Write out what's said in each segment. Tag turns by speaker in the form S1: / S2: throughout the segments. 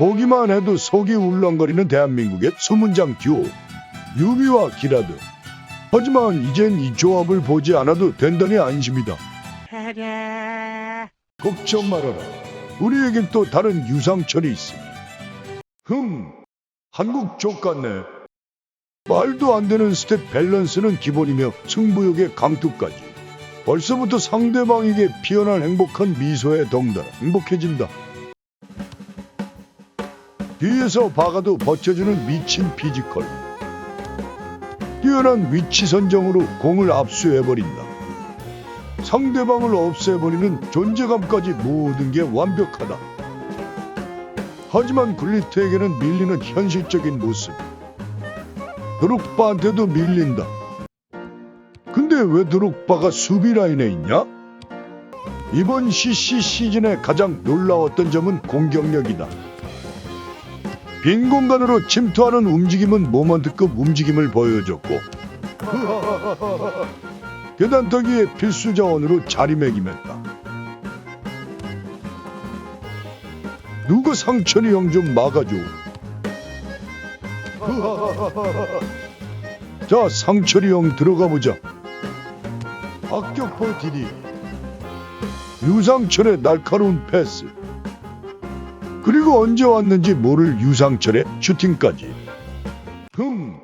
S1: 보기만 해도 속이 울렁거리는 대한민국의 수문장 듀오 유비와 기라드. 하지만 이젠 이 조합을 보지 않아도 된다니 안심이다. 걱정 말아라. 우리에겐 또 다른 유상철이 있으니. 흠 한국 족 같네. 말도 안 되는 스텝 밸런스는 기본이며 승부욕의 강투까지. 벌써부터 상대방에게 피어날 행복한 미소에 덩달아 행복해진다 뒤에서 박아도 버텨주는 미친 피지컬. 뛰어난 위치 선정으로 공을 압수해버린다. 상대방을 없애버리는 존재감까지 모든 게 완벽하다. 하지만 굴리트에게는 밀리는 현실적인 모습. 드록바한테도 밀린다. 근데 왜 드록바가 수비 라인에 있냐? 이번 CC 시즌의 가장 놀라웠던 점은 공격력이다. 빈 공간으로 침투하는 움직임은 모먼트급 움직임을 보여줬고 계단터기의 필수 자원으로 자리매김했다. 누가 상철이 형 좀 막아줘. 자 상철이 형 들어가 보자. 악격포 디디 유상철의 날카로운 패스. 그리고 언제 왔는지 모를 유상철의 슈팅까지. 흠.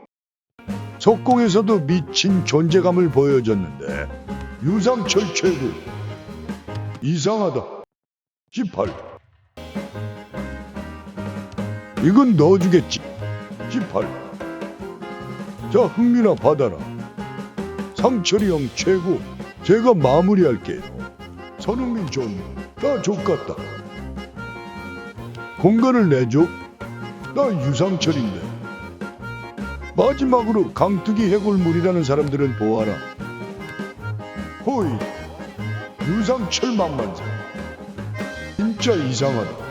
S1: 속공에서도 미친 존재감을 보여줬는데 유상철 최고. 이상하다. 18. 이건 넣어주겠지. 18. 자, 흥민아 받아라. 상철이 형 최고. 제가 마무리할게요. 선흥민 좀. 나 족같다. 공간을 내줘? 나 유상철인데. 마지막으로 강특이 해골물이라는 사람들은 보아라. 호이, 유상철 만만세. 진짜 이상하다.